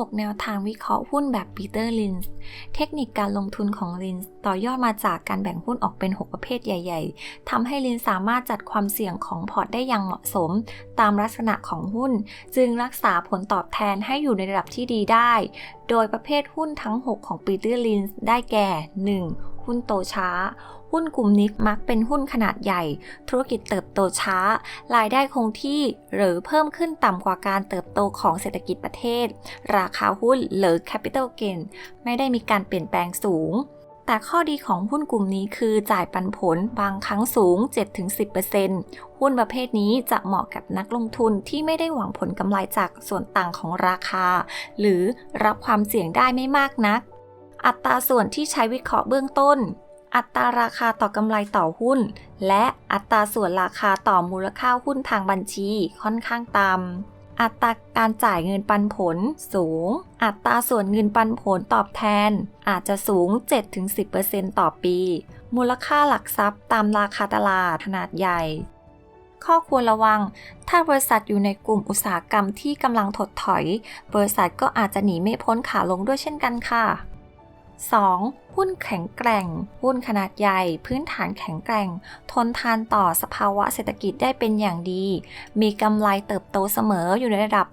6 แนวทางวิเคราะห์หุ้นแบบปีเตอร์ลินส์เทคนิคการลงทุนของลินส์ต่อยอดมาจากการแบ่งหุ้นออกเป็น 6 ประเภทใหญ่ ๆทำให้ลินสามารถจัดความเสี่ยงของพอร์ตได้อย่างเหมาะสม ตามลักษณะของหุ้น จึงรักษาผลตอบแทนให้อยู่ในระดับที่ดีได้ โดยประเภทหุ้นทั้ง 6 ของปีเตอร์ลินส์ได้แก่ 1. หุ้นโตช้า หุ้นกลุ่มนี้มักเป็นหุ้นขนาดใหญ่ ธุรกิจเติบโตช้า รายได้คงที่หรือเพิ่มขึ้นต่ำกว่าการเติบโตของเศรษฐกิจประเทศ ราคาหุ้นหรือ capital gain ไม่ได้มีการเปลี่ยนแปลงสูงแต่ข้อดีของหุ้นกลุ่มนี้คือจ่ายปันผลบางครั้งสูง 7-10%หุ้นประเภทนี้จะเหมาะกับนักลงทุนที่ไม่ได้หวังผลกำไรจากส่วนต่างของราคา หรือรับความเสี่ยงได้ไม่มากนัก อัตราส่วนที่ใช้วิเคราะห์เบื้องต้น อัตราราคาต่อกำไรต่อหุ้น และอัตราส่วนราคาต่อมูลค่าหุ้นทางบัญชีค่อนข้างต่ำ อัตราการจ่ายเงินปันผลสูง อัตราส่วนเงินปันผลตอบแทน อาจจะสูง 7-10%ต่อปี มูลค่าหลักทรัพย์ตามราคาตลาดขนาดใหญ่ข้อควรระวัง ถ้าบริษัทอยู่ในกลุ่มอุตสาหกรรมที่กำลังถดถอย บริษัทก็อาจจะหนีไม่พ้นขาลงด้วยเช่นกันค่ะ 2. หุ้นแข็งแกร่ง หุ้นขนาดใหญ่ พื้นฐานแข็งแกร่ง ทนทานต่อสภาวะเศรษฐกิจได้เป็นอย่างดี มีกำไรเติบโตเสมออยู่ในระดับ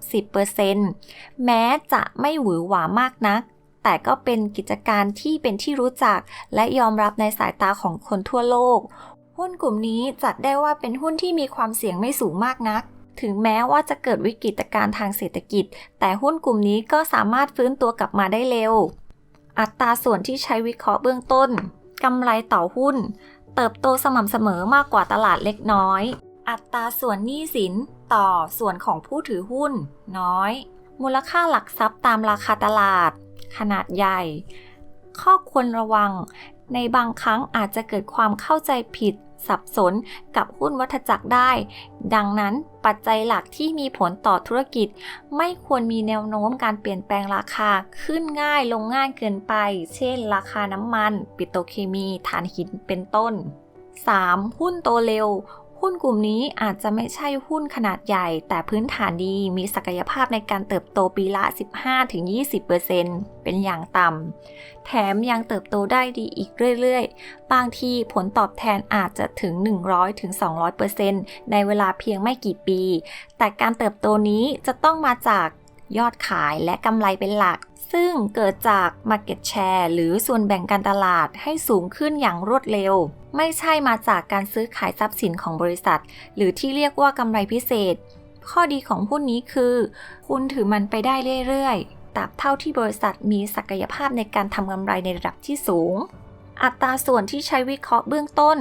10%แม้จะไม่หวือหวามากนัก แต่ก็เป็นกิจการที่เป็นที่รู้จัก และยอมรับในสายตาของคนทั่วโลก หุ้นกลุ่มนี้จัดได้ว่าเป็นหุ้นที่มีความเสี่ยงไม่สูงมากนักถึงแม้ว่าจะเกิดวิกฤตการณ์ทางเศรษฐกิจ แต่หุ้นกลุ่มนี้ก็สามารถฟื้นตัวกลับมาได้เร็ว อัตราส่วนที่ใช้วิเคราะห์เบื้องต้นกำไรต่อหุ้น เติบโตสม่ำเสมอมากกว่าตลาดเล็กน้อย อัตราส่วนหนี้สินต่อส่วนของผู้ถือหุ้น น้อย มูลค่าหลักทรัพย์ตามราคาตลาด ขนาดใหญ่ ข้อควรระวัง ในบางครั้งอาจจะเกิดความเข้าใจผิด สับสนกับหุ้นวัฏจักรได้ ดังนั้นปัจจัยหลักที่มีผลต่อธุรกิจ ไม่ควรมีแนวโน้มการเปลี่ยนแปลงราคาขึ้นง่ายลงง่ายเกินไป เช่น ราคาน้ำมัน ปิโตรเคมี ถ่านหินเป็นต้น 3. หุ้นโตเร็ว หุ้นกลุ่มนี้อาจจะไม่ใช่หุ้นขนาดใหญ่ แต่พื้นฐานดีมีศักยภาพในการเติบโตปีละ 15-20%เป็นอย่างต่ำ แถมยังเติบโตได้ดีอีกเรื่อยๆ บางทีผลตอบแทนอาจจะถึง 100-200%ในเวลาเพียงไม่กี่ปี แต่การเติบโตนี้จะต้องมาจาก ยอดขายและกำไรเป็นหลัก ซึ่งเกิดจาก Market Share หรือส่วนแบ่งการตลาดให้สูงขึ้นอย่างรวดเร็ว ไม่ใช่มาจากการซื้อขายทรัพย์สินของบริษัท หรือที่เรียกว่ากำไรพิเศษ ข้อดีของหุ้นนี้คือ คุณถือมันไปได้เรื่อยๆตราบเท่าที่บริษัทมีศักยภาพในการทำกำไรในระดับที่สูง อัตราส่วนที่ใช้วิเคราะห์เบื้องต้น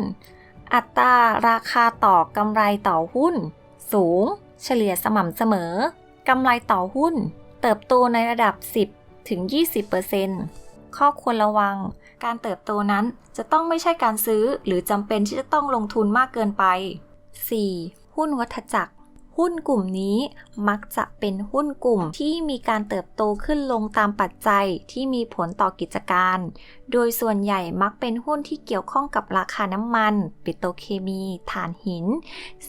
อัตราราคาต่อกำไรต่อหุ้น สูง เฉลี่ยสม่ำเสมอ กำไรต่อหุ้น เติบโตในระดับ 10 ถึง 20%ข้อควรระวัง การเติบโตนั้นจะต้องไม่ใช่การซื้อหรือจำเป็นที่จะต้องลงทุนมากเกินไป 4. หุ้นวัฏจักร หุ้นกลุ่มนี้มักจะเป็นหุ้นกลุ่มที่มีการเติบโตขึ้นลงตามปัจจัยที่มีผลต่อกิจการ โดยส่วนใหญ่มักเป็นหุ้นที่เกี่ยวข้องกับราคาน้ำมัน ปิโตรเคมี ถ่านหิน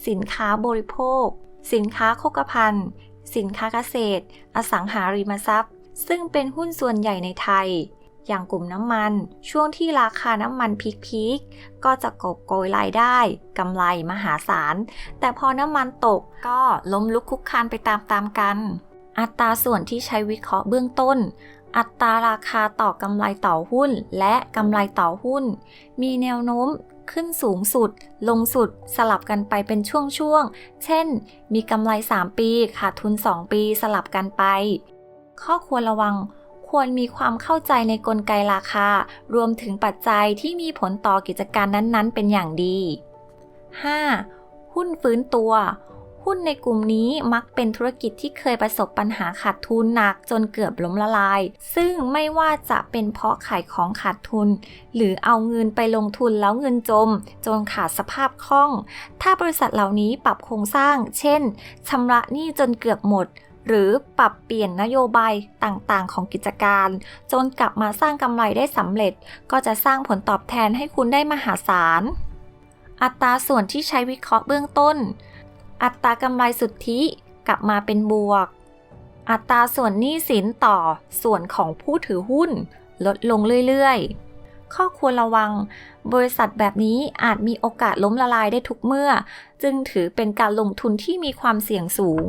สินค้าบริโภค สินค้าโภคภัณฑ์ สินค้าเกษตร อสังหาริมทรัพย์ ซึ่งเป็นหุ้นส่วนใหญ่ในไทย อย่างกลุ่มน้ำมัน ช่วงที่ราคาน้ำมันพีคๆก็จะกอบโกยรายได้กำไรมหาศาล แต่พอน้ำมันตกก็ล้มลุกคุกคานไปตามๆกัน อัตราส่วนที่ใช้วิเคราะห์เบื้องต้น อัตราราคาต่อกำไรต่อหุ้น และกำไรต่อหุ้น มีแนวโน้มขึ้นสูงสุด ลงสุดสลับกันไปเป็นช่วงๆ เช่น มีกำไร 3 ปีขาดทุน 2 ปีสลับกันไป ข้อควรระวังควรมีความเข้าใจในกลไกราคา รวมถึงปัจจัยที่มีผลต่อกิจการนั้นๆ เป็นอย่างดี 5. หุ้นฟื้นตัว หุ้นในกลุ่มนี้มักเป็นธุรกิจที่เคยประสบปัญหาขาดทุนหนักจนเกือบล้มละลาย ซึ่งไม่ว่าจะเป็นเพราะขายของขาดทุน หรือเอาเงินไปลงทุนแล้วเงินจม จนขาดสภาพคล่อง ถ้าบริษัทเหล่านี้ปรับโครงสร้าง เช่นชำระหนี้จนเกือบหมดหรือปรับเปลี่ยนนโยบายต่างๆ ของกิจการ จนกลับมาสร้างกำไรได้สำเร็จ ก็จะสร้างผลตอบแทนให้คุณได้มหาศาล อัตราส่วนที่ใช้วิเคราะห์เบื้องต้น อัตรากำไรสุทธิกลับมาเป็นบวก อัตราส่วนหนี้สินต่อส่วนของผู้ถือหุ้นลดลงเรื่อยๆ ข้อควรระวัง บริษัทแบบนี้อาจมีโอกาสล้มละลายได้ทุกเมื่อ จึงถือเป็นการลงทุนที่มีความเสี่ยงสูง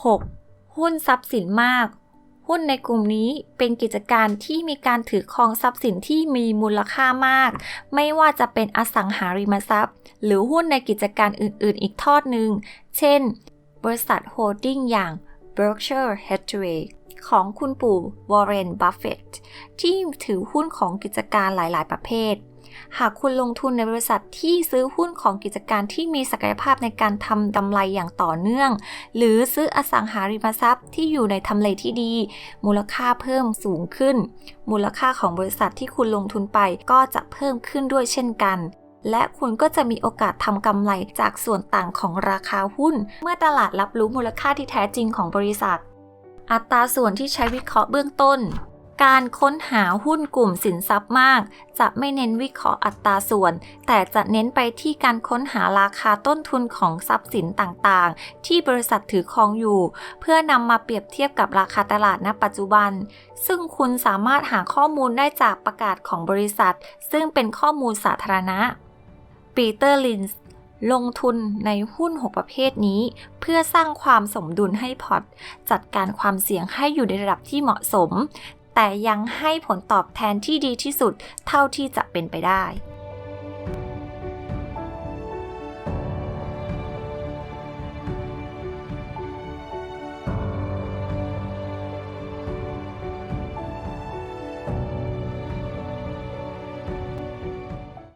6. หุ้นทรัพย์สินมาก หุ้นในกลุ่มนี้เป็นกิจการที่มีการถือครองทรัพย์สินที่มีมูลค่ามาก ไม่ว่าจะเป็นอสังหาริมทรัพย์ หรือหุ้นในกิจการอื่น ๆ อีกทอดหนึ่ง เช่น บริษัทโฮลดิ้งอย่าง Berkshire Hathaway ของคุณปู่วอร์เรน บัฟเฟตที่ถือหุ้นของกิจการหลาย ๆ ประเภท หากคุณลงทุนในบริษัทที่ซื้อหุ้นของกิจการที่มีศักยภาพในการทำกำไรอย่างต่อเนื่อง หรือซื้ออสังหาริมทรัพย์ที่อยู่ในทำเลที่ดี มูลค่าเพิ่มสูงขึ้น มูลค่าของบริษัทที่คุณลงทุนไปก็จะเพิ่มขึ้นด้วยเช่นกัน และคุณก็จะมีโอกาสทำกำไรจากส่วนต่างของราคาหุ้น เมื่อตลาดรับรู้มูลค่าที่แท้จริงของบริษัท อัตราส่วนที่ใช้วิเคราะห์เบื้องต้น การค้นหาหุ้นกลุ่มสินทรัพย์มาก จะไม่เน้นวิเคราะห์อัตราส่วน แต่จะเน้นไปที่การค้นหาราคาต้นทุนของทรัพย์สินต่างๆ ที่บริษัทถือครองอยู่ เพื่อนำมาเปรียบเทียบกับราคาตลาดณ ปัจจุบัน ซึ่งคุณสามารถหาข้อมูลได้จากประกาศของบริษัท ซึ่งเป็นข้อมูลสาธารณะ ปีเตอร์ลินส์ลงทุนในหุ้น 6 ประเภทนี้ เพื่อสร้างความสมดุลให้พอร์ตจัดการความเสี่ยงให้อยู่ในระดับที่เหมาะสม แต่ยังให้ผลตอบแทนที่ดีที่สุดเท่าที่จะเป็นไปได้